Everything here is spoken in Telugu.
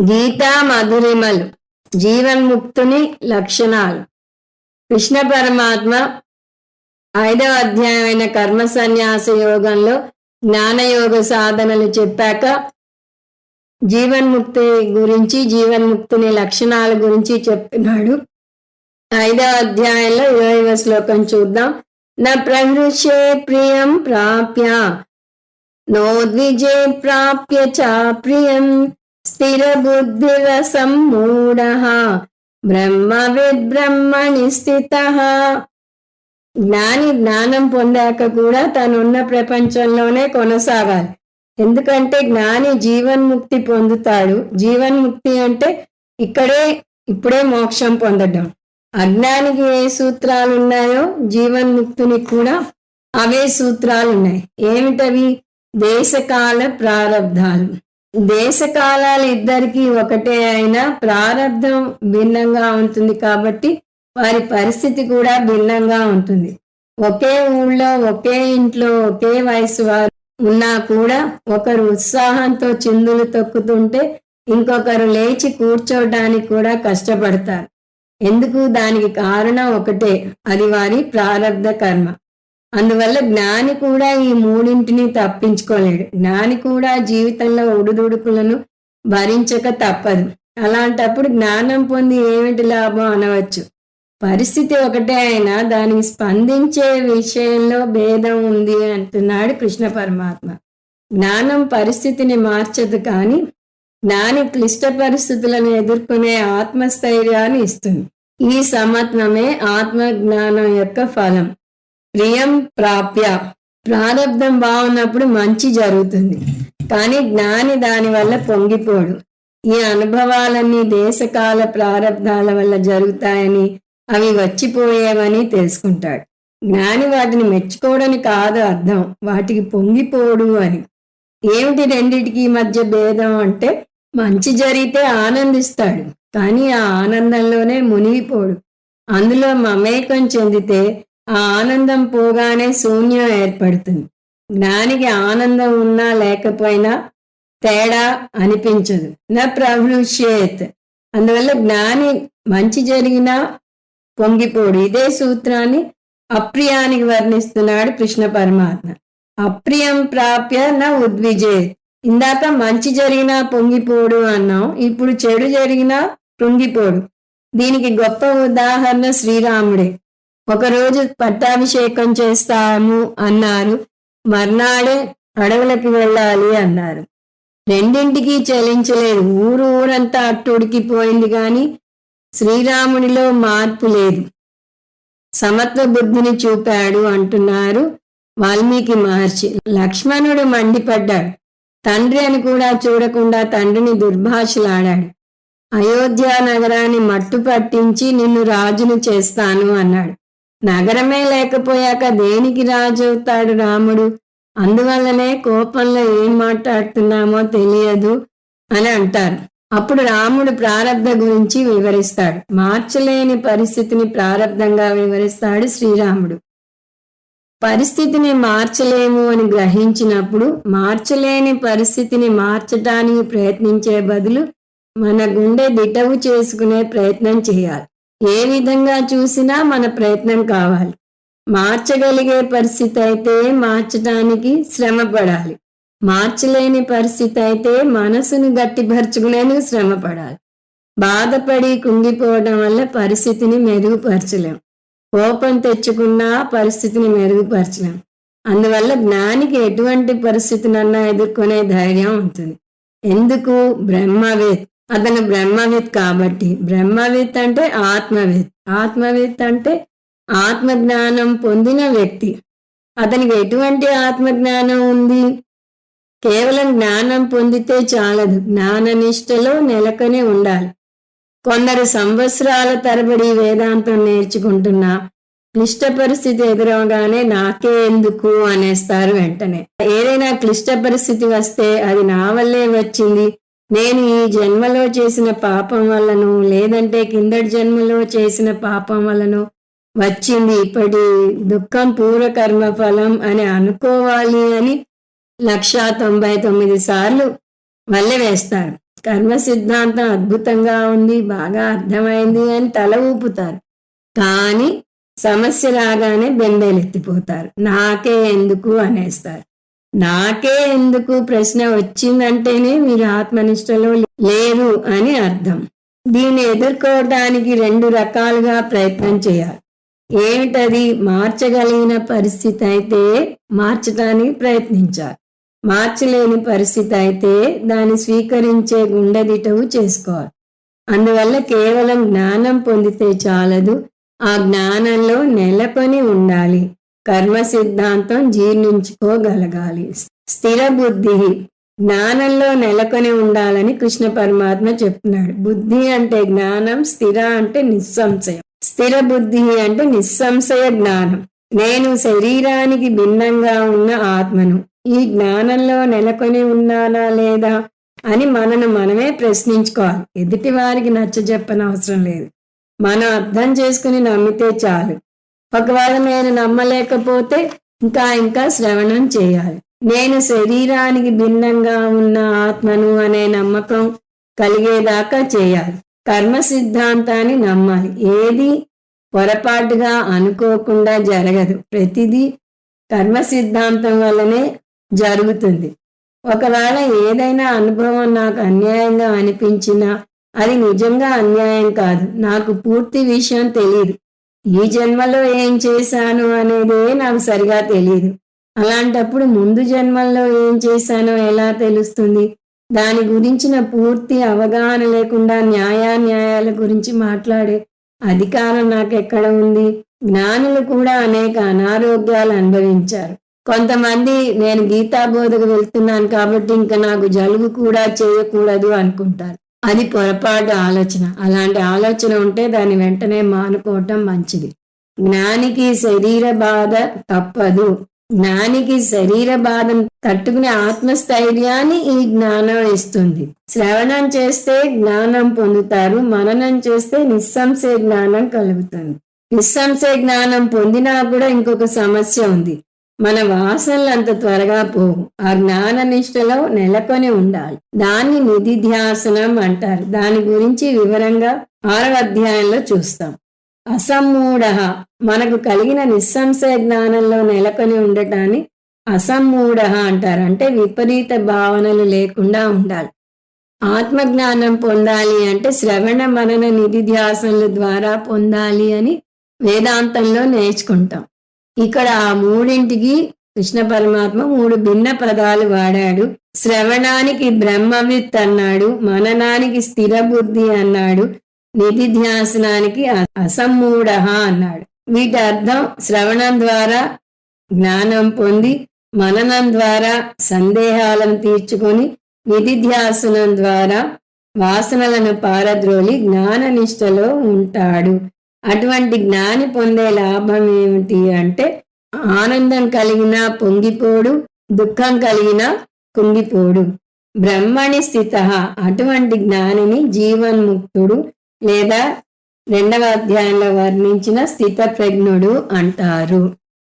గీతా మధురిమలు జీవన్ముక్తుని లక్షణాలు. కృష్ణ పరమాత్మ ఐదవ అధ్యాయమైన కర్మ సన్యాస యోగంలో జ్ఞానయోగ సాధనలు చెప్పాక జీవన్ముక్తి గురించి జీవన్ముక్తుని లక్షణాల గురించి చెప్తున్నాడు ఐదవ అధ్యాయంలో ఇరవైవ శ్లోకం చూద్దాం. నా ప్రహృషే ప్రియం ప్రాప్య నోద్విజే ప్రాప్య చ ప్రియం. స్థిర బుద్ధిరసమ్మూఢ బ్రహ్మ విద్బ్రహ్మణి స్థిత జ్ఞాని జ్ఞానం పొందాక కూడా తనున్న ప్రపంచంలోనే కొనసాగాలి ఎందుకంటే జ్ఞాని జీవన్ముక్తి పొందుతాడు. జీవన్ముక్తి అంటే ఇక్కడే ఇప్పుడే మోక్షం పొందడం. అజ్ఞానికి ఏ సూత్రాలు ఉన్నాయో జీవన్ముక్తునికి కూడా అవే సూత్రాలు ఉన్నాయి ఏమిటవి? దేశకాల ప్రారంధాలు దేశకాలాలు ఇద్దరికి ఒకటే అయినా ప్రారంధం భిన్నంగా ఉంటుంది కాబట్టి వారి పరిస్థితి కూడా భిన్నంగా ఉంటుంది. ఒకే ఊళ్ళో ఒకే ఇంట్లో ఒకే వయసు వారు ఉన్నా కూడా ఒకరు ఉత్సాహంతో చిందులు తొక్కుతుంటే ఇంకొకరు లేచి కూర్చోవడానికి కూడా కష్టపడతారు. ఎందుకు? దానికి కారణం ఒకటే. అది వారి ప్రారంధ కర్మ. అందువల్ల జ్ఞాని కూడా ఈ మూడింటిని తప్పించుకోలేడు. జ్ఞాని కూడా జీవితంలో ఉడుదుడుకులను భరించక తప్పదు. అలాంటప్పుడు జ్ఞానం పొంది ఏమిటి లాభం అనవచ్చు? పరిస్థితి ఒకటే అయినా దానికి స్పందించే విషయంలో భేదం ఉంది అంటున్నాడు కృష్ణ పరమాత్మ. జ్ఞానం పరిస్థితిని మార్చదు కానీ జ్ఞాని క్లిష్ట పరిస్థితులను ఎదుర్కొనే ఆత్మస్థైర్యాన్ని ఇస్తుంది. ఈ సమత్వమే ఆత్మ జ్ఞానం యొక్క ఫలం. ప్రియం ప్రాప్య. ప్రారంధం బాగున్నప్పుడు మంచి జరుగుతుంది. కానీ జ్ఞాని దాని వల్ల పొంగిపోడు. ఈ అనుభవాలన్నీ దేశకాల ప్రారంధాల వల్ల జరుగుతాయని అవి వచ్చిపోయేవని తెలుసుకుంటాడు. జ్ఞాని వాటిని మెచ్చుకోవడానికి కాదు అర్థం. వాటికి పొంగిపోడు అని. ఏమిటి రెండిటికి మధ్య భేదం అంటే మంచి జరిగితే ఆనందిస్తాడు. కానీ ఆ ఆనందంలోనే మునిగిపోడు. అందులో మమేకం చెందితే ఆ ఆనందం పోగానే శూన్యం ఏర్పడుతుంది. జ్ఞానికి ఆనందం ఉన్నా లేకపోయినా తేడా అనిపించదు. నా ప్రవృష్యేత్. అందువల్ల జ్ఞాని మంచి జరిగినా పొంగిపోడు. ఇదే సూత్రాన్ని అప్రియానికి వర్ణిస్తున్నాడు కృష్ణ పరమాత్మ. అప్రియం ప్రాప్య నా ఉద్విజేత్. ఇందాక మంచి జరిగినా పొంగిపోడు అన్నాం. ఇప్పుడు చెడు జరిగినా పొంగిపోడు. దీనికి గొప్ప ఉదాహరణ శ్రీరాముడే. ఒకరోజు పట్టాభిషేకం చేస్తాము అన్నారు. మర్నాడే అడవులకి వెళ్ళాలి అన్నారు. రెండింటికి చలించలేదు. ఊరు ఊరంతా అట్టుడికిపోయింది కానీ శ్రీరామునిలో మార్పు లేదు. సమత్వ బుద్ధిని చూపాడు అంటున్నారు వాల్మీకి మహర్షి. లక్ష్మణుడు మండిపడ్డాడు. తండ్రి అని కూడా చూడకుండా తండ్రిని దుర్భాషలాడాడు. అయోధ్య నగరాన్ని మట్టు పట్టించి నిన్ను రాజును చేస్తాను అన్నాడు. నగరమే లేకపోయాక దేనికి రాజవుతాడు రాముడు? అందువల్లనే కోపంలో ఏం మాట్లాడుతున్నామో తెలియదు అని అంటారు. అప్పుడు రాముడు ప్రారంధ గురించి వివరిస్తాడు. మార్చలేని పరిస్థితిని ప్రారంధంగా వివరిస్తాడు శ్రీరాముడు. పరిస్థితిని మార్చలేము అని గ్రహించినప్పుడు మార్చలేని పరిస్థితిని మార్చటానికి ప్రయత్నించే బదులు మన గుండె దిటవు చేసుకునే ప్రయత్నం చేయాలి. ఏ విధంగా చూసినా మన ప్రయత్నం కావాలి. మార్చగలిగే పరిస్థితి అయితే మార్చడానికి శ్రమ పడాలి మార్చలేని పరిస్థితి అయితే మనసును గట్టిపరచుకునేందుకు శ్రమ పడాలి బాధపడి కుంగిపోవడం వల్ల పరిస్థితిని మెరుగుపరచలేం. కోపం తెచ్చుకున్నా పరిస్థితిని మెరుగుపరచలేం. అందువల్ల జ్ఞానికి ఎటువంటి పరిస్థితినన్నా ఎదుర్కొనే ధైర్యం ఉంటుంది. ఎందుకు? బ్రహ్మవేత్త అతను బ్రహ్మవిత్ కాబట్టి బ్రహ్మవిత్ అంటే ఆత్మవిత్. ఆత్మవిత్ అంటే ఆత్మజ్ఞానం పొందిన వ్యక్తి. అతనికి ఎటువంటి ఆత్మజ్ఞానం ఉంది? కేవలం జ్ఞానం పొందితే చాలదు. జ్ఞాననిష్టలో నెలకొని ఉండాలి. కొందరు సంవత్సరాల తరబడి వేదాంతం నేర్చుకుంటున్నా క్లిష్ట పరిస్థితి ఎదురవగానే నాకే ఎందుకు అనేస్తారు వెంటనే. ఏదైనా క్లిష్ట పరిస్థితి వస్తే అది నా వల్లే వచ్చింది. నేను ఈ జన్మలో చేసిన పాపం వల్లను లేదంటే కిందటి జన్మలో చేసిన పాపం వల్లను వచ్చింది ఇప్పటి దుఃఖం పూర్వకర్మ ఫలం అని అనుకోవాలి అని లక్షా తొంభై తొమ్మిది సార్లు వల్లె వేస్తారు. కర్మ సిద్ధాంతం అద్భుతంగా ఉంది బాగా అర్థమైంది అని తల ఊపుతారు. కానీ సమస్య రాగానే బెంబేలెత్తిపోతారు నాకే ఎందుకు అనేస్తారు. నాకే ఎందుకు ప్రశ్న వచ్చిందంటేనే మీరు ఆత్మనిష్టలో లేరు అని అర్థం. దీన్ని ఎదుర్కోవడానికి రెండు రకాలుగా ప్రయత్నం చేయాలి. ఏమిటది? మార్చగలిగిన పరిస్థితి అయితే మార్చడానికి ప్రయత్నించాలి. మార్చలేని పరిస్థితి అయితే దాన్ని స్వీకరించే గుండెదిటవు చేసుకోవాలి. అందువల్ల కేవలం జ్ఞానం పొందితే చాలదు. ఆ జ్ఞానంలో నెలకొని ఉండాలి. కర్మ సిద్ధాంతం జీర్ణించుకోగలగాలి. స్థిర బుద్ధి జ్ఞానంలో నెలకొని ఉండాలని కృష్ణ పరమాత్మ చెప్తున్నాడు. బుద్ధి అంటే జ్ఞానం స్థిర అంటే నిస్సంశయం. స్థిర బుద్ధి అంటే నిస్సంశయ జ్ఞానం. నేను శరీరానికి భిన్నంగా ఉన్న ఆత్మను ఈ జ్ఞానంలో నెలకొని ఉన్నానా లేదా అని మనను మనమే ప్రశ్నించుకోవాలి. ఎదుటి వారికి నచ్చ చెప్పనవసరం లేదు. మనం అర్థం చేసుకుని నమ్మితే చాలు. ఒకవేళ నేను నమ్మలేకపోతే ఇంకా ఇంకా శ్రవణం చేయాలి. నేను శరీరానికి భిన్నంగా ఉన్న ఆత్మను అనే నమ్మకం కలిగేదాకా చేయాలి. కర్మ సిద్ధాంతాన్ని నమ్మాలి. ఏది పొరపాటుగా అనుకోకుండా జరగదు. ప్రతిదీ కర్మ సిద్ధాంతం వల్లనే జరుగుతుంది. ఒకవేళ ఏదైనా అనుభవం నాకు అన్యాయంగా అనిపించినా అది నిజంగా అన్యాయం కాదు. నాకు పూర్తి విషయం తెలియదు ఈ జన్మలో ఏం చేశాను అనేదే నాకు సరిగా తెలియదు అలాంటప్పుడు ముందు జన్మల్లో ఏం చేశానో ఎలా తెలుస్తుంది? దాని గురించిన పూర్తి అవగాహన లేకుండా న్యాయాన్యాయాల గురించి మాట్లాడే అధికారం నాకెక్కడ ఉంది? జ్ఞానులు కూడా అనేక అనారోగ్యాలు అనుభవించారు. కొంతమంది నేను గీతా బోధకు వెళ్తున్నాను కాబట్టి ఇంకా నాకు జలుబు కూడా చేయకూడదు అనుకుంటారు. అది పొరపాటు ఆలోచన. అలాంటి ఆలోచన ఉంటే దాన్ని వెంటనే మానుకోవటం మంచిది. జ్ఞానికి శరీర బాధ తప్పదు. జ్ఞానికి శరీర బాధను తట్టుకునే ఆత్మస్థైర్యాన్ని ఈ జ్ఞానం ఇస్తుంది. శ్రవణం చేస్తే జ్ఞానం పొందుతారు. మననం చేస్తే నిస్సంశయ జ్ఞానం కలుగుతుంది. నిస్సంశయ జ్ఞానం పొందినా కూడా ఇంకొక సమస్య ఉంది. మన వాసనలు అంత త్వరగా పోవు. ఆ జ్ఞాన నిష్టలో నెలకొని ఉండాలి. దాన్ని నిధిధ్యాసనం అంటారు. దాని గురించి వివరంగా ఆరవ అధ్యాయంలో చూస్తాం. అసమ్మూఢ మనకు కలిగిన నిస్సంశయ జ్ఞానంలో నెలకొని ఉండటాన్ని అసమ్మూఢ అంటారు. అంటే విపరీత భావనలు లేకుండా ఉండాలి. ఆత్మజ్ఞానం పొందాలి అంటే శ్రవణ మనన నిధిధ్యాసనల ద్వారా పొందాలి అని వేదాంతంలో నేర్చుకుంటాం. ఇక్కడ ఆ మూడింటికి కృష్ణ పరమాత్మ మూడు భిన్న పదాలు వాడాడు. శ్రవణానికి బ్రహ్మవిత్ అన్నాడు. మననానికి స్థిర బుద్ధి అన్నాడు. నిధిధ్యాసనానికి అసమ్మూఢ అన్నాడు. వీటి అర్థం శ్రవణం ద్వారా జ్ఞానం పొంది మననం ద్వారా సందేహాలను తీర్చుకొని నిధిధ్యాసనం ద్వారా వాసనలను పారద్రోలి జ్ఞాననిష్టలో ఉంటాడు. అటువంటి జ్ఞాని పొందే లాభం ఏమిటి అంటే ఆనందం కలిగిన పొంగిపోడు దుఃఖం కలిగిన కుంగిపోడు. బ్రహ్మణి స్థిత అటువంటి జ్ఞానిని జీవన్ముక్తుడు లేదా రెండవ అధ్యాయంలో వర్ణించిన స్థిత ప్రజ్ఞుడు అంటారు.